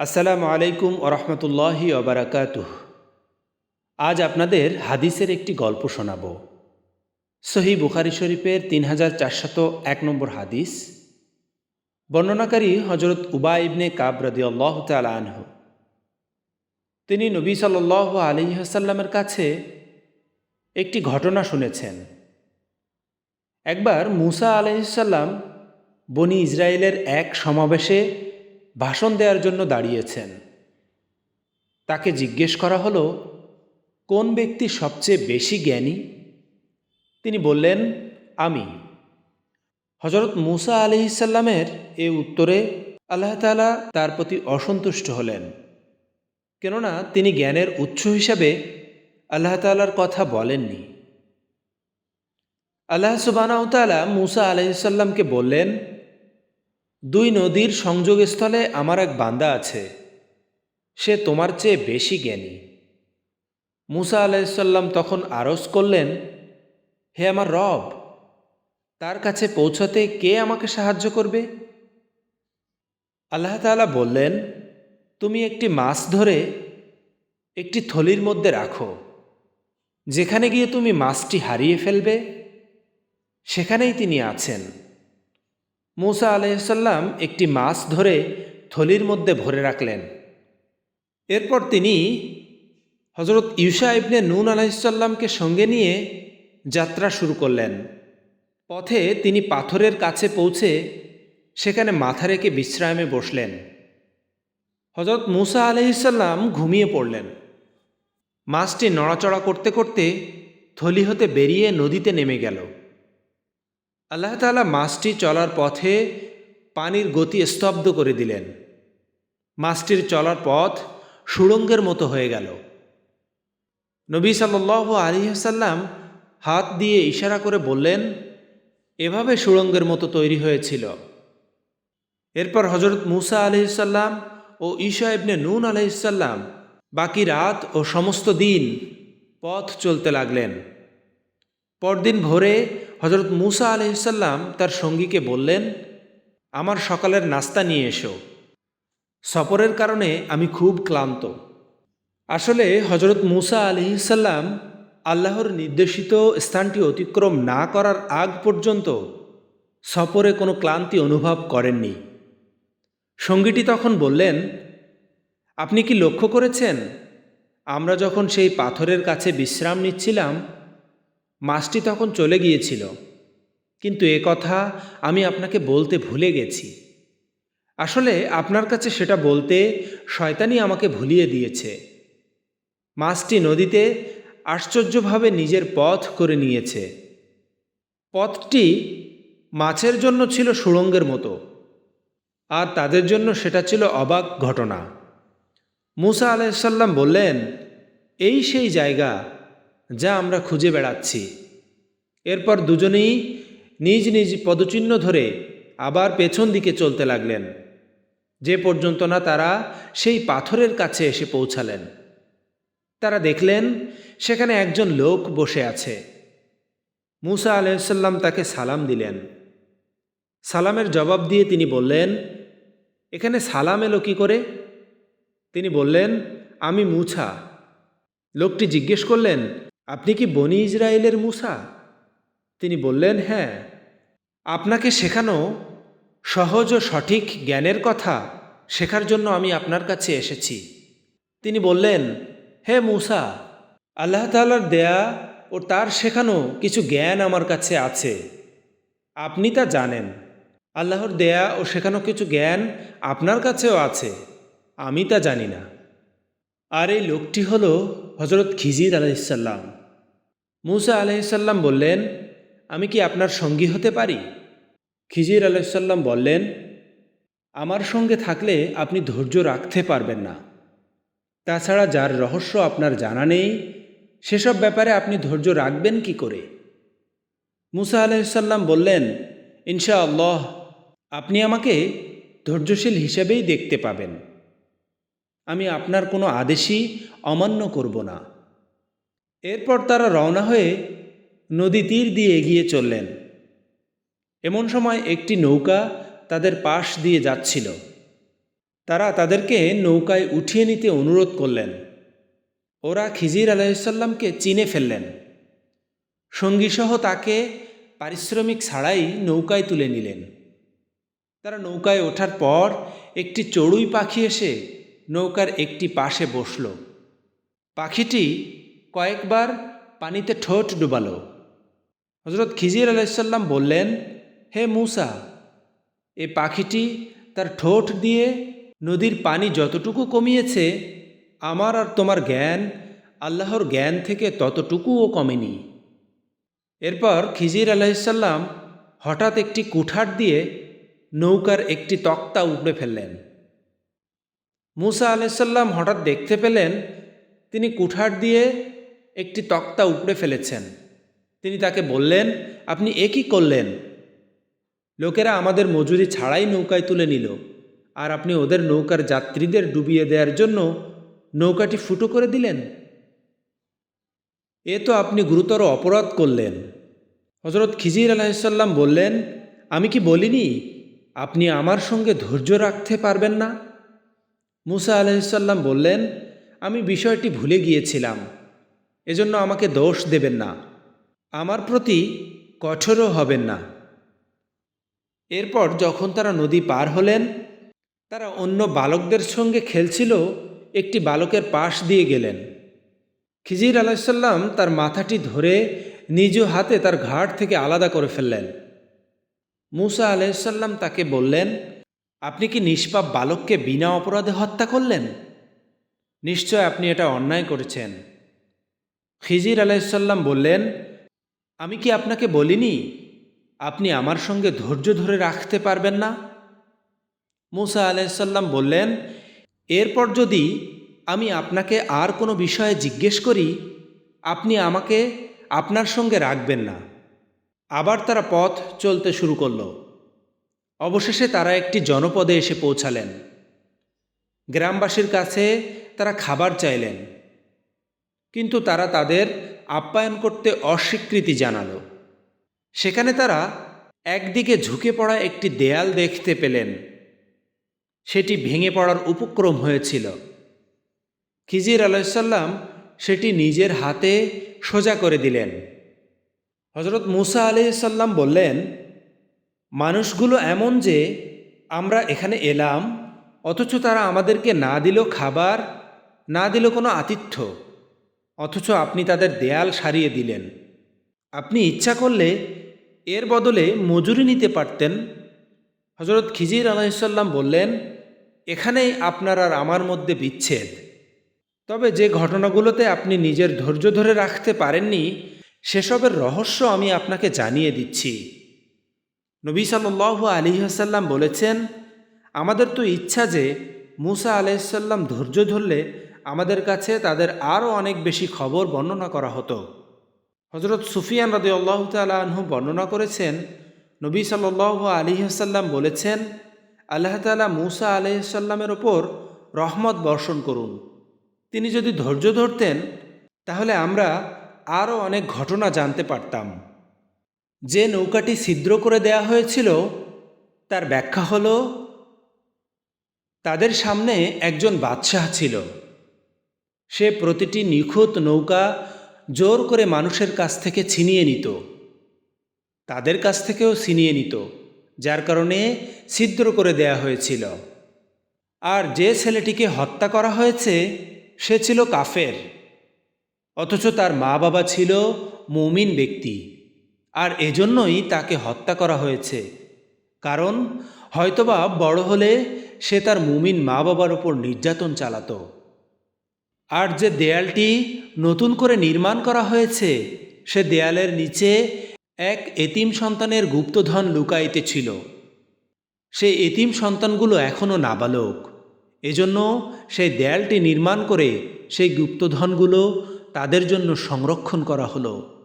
আসসালামু আলাইকুম ওরহমতুল্লাহি ওবরাকাতুহ আজ আপনাদের হাদিসের একটি গল্প শোনাব। সহি বুখারি শরীফের তিন হাজার চারশত এক নম্বর হাদিস। বর্ণনাকারী হজরত উবা ইবনে কাব রদি আল্লাহ আনহ। তিনি নবী সাল আলী হাসাল্লামের কাছে একটি ঘটনা শুনেছেন। একবার মুসা আলহিসাল্লাম বনি ইসরায়েলের এক সমাবেশে ভাষণ দেওয়ার জন্য দাঁড়িয়েছেন। তাকে জিজ্ঞেস করা হলো, কোন ব্যক্তি সবচেয়ে বেশি জ্ঞানী? তিনি বললেন, আমি। হজরত মুসা আলহিসাল্লামের এ উত্তরে আল্লাহ তালা তার প্রতি অসন্তুষ্ট হলেন। কেননা তিনি জ্ঞানের উৎস হিসাবে আল্লাহ তালার কথা বলেননি। আল্লাহ সুবানাউতালা মুসা আলহিসাল্লামকে বললেন দুই নদীর সংযোগস্থলে আমার এক বান্দা আছে। সে তোমার চেয়ে বেশি জ্ঞানী। মুসা আলাইসাল্লাম তখন আরজ করলেন, হে আমার রব, তার কাছে পৌঁছতে কে আমাকে সাহায্য করবে? আল্লাহ তালা বললেন, তুমি একটি মাছ ধরে একটি থলির মধ্যে রাখো। যেখানে গিয়ে তুমি মাছটি হারিয়ে ফেলবে, সেখানেই তিনি আছেন। মুসা আলাইসাল্লাম একটি মাছ ধরে থলির মধ্যে ভরে রাখলেন। এরপর তিনি হজরত ইউসা ইবনে নুন আলাইসাল্লামকে সঙ্গে নিয়ে যাত্রা শুরু করলেন। পথে তিনি পাথরের কাছে পৌঁছে সেখানে মাথা রেখে বিশ্রামে বসলেন। হজরত মুসা আলহিসাল্লাম ঘুমিয়ে পড়লেন। মাছটি নড়াচড়া করতে করতে থলি হতে বেরিয়ে নদীতে নেমে গেল। আল্লাহ তালা মাছটি চলার পথে পানির গতি স্তব্ধ করে দিলেন। মাছটির চলার পথ সুড়ঙ্গের মতো হয়ে গেল। নবী সাল্লাহ আলিহাসাল্লাম হাত দিয়ে ইশারা করে বললেন, এভাবে সুড়ঙ্গের মতো তৈরি হয়েছিল। এরপর হজরত মুসা আলহিসাল্লাম ও ঈশা ইবনে নুন আলহিসাল্লাম বাকি রাত ও সমস্ত দিন পথ চলতে লাগলেন। পরদিন ভোরে হজরত মুসা আলহিসাল্লাম তার সঙ্গীকে বললেন, আমার সকালের নাস্তা নিয়ে এসো। সফরের কারণে আমি খুব ক্লান্ত। আসলে হজরত মুসা আলহিসাল্লাম আল্লাহর নির্দেশিত স্থানটি অতিক্রম না করার আগ পর্যন্ত সফরে কোনো ক্লান্তি অনুভব করেননি। সঙ্গীটি তখন বললেন, আপনি কি লক্ষ্য করেছেন? আমরা যখন সেই পাথরের কাছে বিশ্রাম নিচ্ছিলাম মাছটি তখন চলে গিয়েছিল। কিন্তু এ কথা আমি আপনাকে বলতে ভুলে গেছি। আসলে আপনার কাছে সেটা বলতে শয়তানি আমাকে ভুলিয়ে দিয়েছে। মাছটি নদীতে আশ্চর্যভাবে নিজের পথ করে নিয়েছে। পথটি মাছের জন্য ছিল সুড়ঙ্গের মতো, আর তাদের জন্য সেটা ছিল অবাক ঘটনা। মুসা আলাইসাল্লাম বললেন, এই সেই জায়গা যা আমরা খুঁজে বেড়াচ্ছি। এরপর দুজনেই নিজ নিজ পদচিহ্ন ধরে আবার পেছন দিকে চলতে লাগলেন। যে পর্যন্ত না তারা সেই পাথরের কাছে এসে পৌঁছালেন। তারা দেখলেন সেখানে একজন লোক বসে আছে। মুসা আলাইসাল্লাম তাকে সালাম দিলেন। সালামের জবাব দিয়ে তিনি বললেন, এখানে সালাম এলো কী করে? তিনি বললেন, আমি মুছা। লোকটি জিজ্ঞেস করলেন আপনি কি বনি ইসরায়েলের মুসা? তিনি বললেন হ্যাঁ আপনাকে শেখানো সহজ ও সঠিক জ্ঞানের কথা শেখার জন্য আমি আপনার কাছে এসেছি। তিনি বললেন, হে মুসা, আল্লাহ তালার দেয়া ও তার শেখানো কিছু জ্ঞান আমার কাছে আছে। আপনি তা জানেন। আল্লাহর দেয়া ও শেখানো কিছু জ্ঞান আপনার কাছেও আছে। আমি তা জানি না। আর এই লোকটি হল হজরত খিজির আলাইসাল্লাম মুসা আলাইসাল্লাম বললেন, আমি কি আপনার সঙ্গী হতে পারি? খিজির আলাইসাল্লাম বললেন, আমার সঙ্গে থাকলে আপনি ধৈর্য রাখতে পারবেন না। তাছাড়া যার রহস্য আপনার জানা নেই, সেসব ব্যাপারে আপনি ধৈর্য রাখবেন কি করে? মুসা আলাইসাল্লাম বললেন ইনশা আল্লাহ আপনি আমাকে ধৈর্যশীল হিসেবেই দেখতে পাবেন। আমি আপনার কোনো আদেশই অমান্য করব না। এরপর তারা রওনা হয়ে নদী তীর দিয়ে এগিয়ে চললেন। এমন সময় একটি নৌকা তাদের পাশ দিয়ে যাচ্ছিল। তারা তাদেরকে নৌকায় উঠিয়ে নিতে অনুরোধ করলেন। ওরা খিজির আলাইসাল্লামকে চিনে ফেললেন। সঙ্গীসহ তাকে পারিশ্রমিক ছাড়াই নৌকায় তুলে নিলেন। তারা নৌকায় ওঠার পর একটি চড়ুই পাখি এসে নৌকার একটি পাশে বসল। পাখিটি কয়েকবার পানিতে ঠোঁট ডুবালো। হজরত খিজির আলাইসাল্লাম বললেন, হে মূসা, এ পাখিটি তার ঠোঁট দিয়ে নদীর পানি যতটুকু কমিয়েছে, আমার আর তোমার জ্ঞান, আল্লাহর জ্ঞান থেকে ততটুকুও কমেনি। এরপর খিজির আলাইসাল্লাম হঠাৎ একটি কুঠার দিয়ে নৌকার একটি তক্তা উপড়ে ফেললেন। মুসা আলাইসাল্লাম হঠাৎ দেখতে পেলেন, তিনি কুঠার দিয়ে একটি তক্তা উপড়ে ফেলেছেন। তিনি তাকে বললেন, আপনি এ কী করলেন? লোকেরা আমাদের মজুরি ছাড়াই নৌকায় তুলে নিল, আর আপনি ওদের নৌকার যাত্রীদের ডুবিয়ে দেওয়ার জন্য নৌকাটি ফুটো করে দিলেন? এ তো আপনি গুরুতর অপরাধ করলেন। হজরত খিজির আলাহিসাল্লাম বললেন, আমি কি বলিনি? আপনি আমার সঙ্গে ধৈর্য রাখতে পারবেন না? মুসা আলাহিসাল্লাম বললেন, আমি বিষয়টি ভুলে গিয়েছিলাম। এজন্য আমাকে দোষ দেবেন না। আমার প্রতি কঠোরও হবেন না। এরপর যখন তারা নদী পার হলেন, তারা অন্য বালকদের সঙ্গে খেলছিল, একটি বালকের পাশ দিয়ে গেলেন। খিজির আলাহিসাল্লাম তার মাথাটি ধরে নিজ হাতে তার ঘাট থেকে আলাদা করে ফেললেন। মুসা আলাইসাল্লাম তাকে বললেন, আপনি কি নিষ্পাপ বালককে বিনা অপরাধে হত্যা করলেন? নিশ্চয় আপনি এটা অন্যায় করেছেন। খিজির আলাইসাল্লাম বললেন, আমি কি আপনাকে বলিনি? আপনি আমার সঙ্গে ধৈর্য ধরে রাখতে পারবেন না? মুসা আলাইসাল্লাম বললেন, এরপর যদি আমি আপনাকে আর কোনো বিষয়ে জিজ্ঞেস করি, আপনি আমাকে আপনার সঙ্গে রাখবেন না। আবার তারা পথ চলতে শুরু করল। অবশেষে তারা একটি জনপদে এসে পৌঁছালেন। গ্রামবাসীর কাছে তারা খাবার চাইলেন। কিন্তু তারা তাদের আপ্যায়ন করতে অস্বীকৃতি জানালো। সেখানে তারা একদিকে ঝুঁকে পড়া একটি দেয়াল দেখতে পেলেন। সেটি ভেঙে পড়ার উপক্রম হয়েছিল। খিজির আলাইসাল্লাম সেটি নিজের হাতে সোজা করে দিলেন। হজরত মুসা আলাইসাল্লাম বললেন, মানুষগুলো এমন যে আমরা এখানে এলাম, অথচ তারা আমাদেরকে না দিল খাবার, না দিল কোনো আতিথ্য। অথচ আপনি তাদের দেয়াল সারিয়ে দিলেন। আপনি ইচ্ছা করলে এর বদলে মজুরি নিতে পারতেন। হজরত খিজির আলাইসাল্লাম বললেন এখানেই আপনার আর আমার মধ্যে বিচ্ছেদ। তবে যে ঘটনাগুলোতে আপনি নিজের ধৈর্য ধরে রাখতে পারেননি, সেসবের রহস্য আমি আপনাকে জানিয়ে দিচ্ছি। নবী সাল্লাহ আলী আসাল্লাম বলেছেন, আমাদের তো ইচ্ছা যে মুসা আলাইসাল্লাম ধৈর্য ধরলে আমাদের কাছে তাদের আরও অনেক বেশি খবর বর্ণনা করা হতো। হজরত সুফিয়ান রদে আল্লাহ তালহু বর্ণনা করেছেন, নবী সাল্লাহ আলী আসাল্লাম বলেছেন, আল্লাহ তালা মুসা আলাইসাল্লামের ওপর রহমত বর্ষণ করুন। তিনি যদি ধৈর্য ধরতেন, তাহলে আমরা আরও অনেক ঘটনা জানতে পারতাম। যে নৌকাটি ছিদ্র করে দেয়া হয়েছিল, তার ব্যাখ্যা হল, তাদের সামনে একজন বাদশাহ ছিল। সে প্রতিটি নিখুঁত নৌকা জোর করে মানুষের কাছ থেকে ছিনিয়ে নিত। তাদের কাছ থেকেও ছিনিয়ে নিত, যার কারণে ছিদ্র করে দেয়া হয়েছিল। আর যে ছেলেটিকে হত্যা করা হয়েছে, সে ছিল কাফের। অথচ তার মা বাবা ছিল মৌমিন ব্যক্তি, আর এজন্যই তাকে হত্যা করা হয়েছে। কারণ হয়তোবা বড় হলে সে তার মুমিন মা বাবার ওপর নির্যাতন চালাতো। আর যে দেয়ালটি নতুন করে নির্মাণ করা হয়েছে, সে দেয়ালের নিচে এক এতিম সন্তানের গুপ্তধন লুকাইতে ছিল সে এতিম সন্তানগুলো এখনও নাবালক। এজন্য সেই দেয়ালটি নির্মাণ করে সেই গুপ্তধনগুলো তাদের জন্য সংরক্ষণ করা হলো।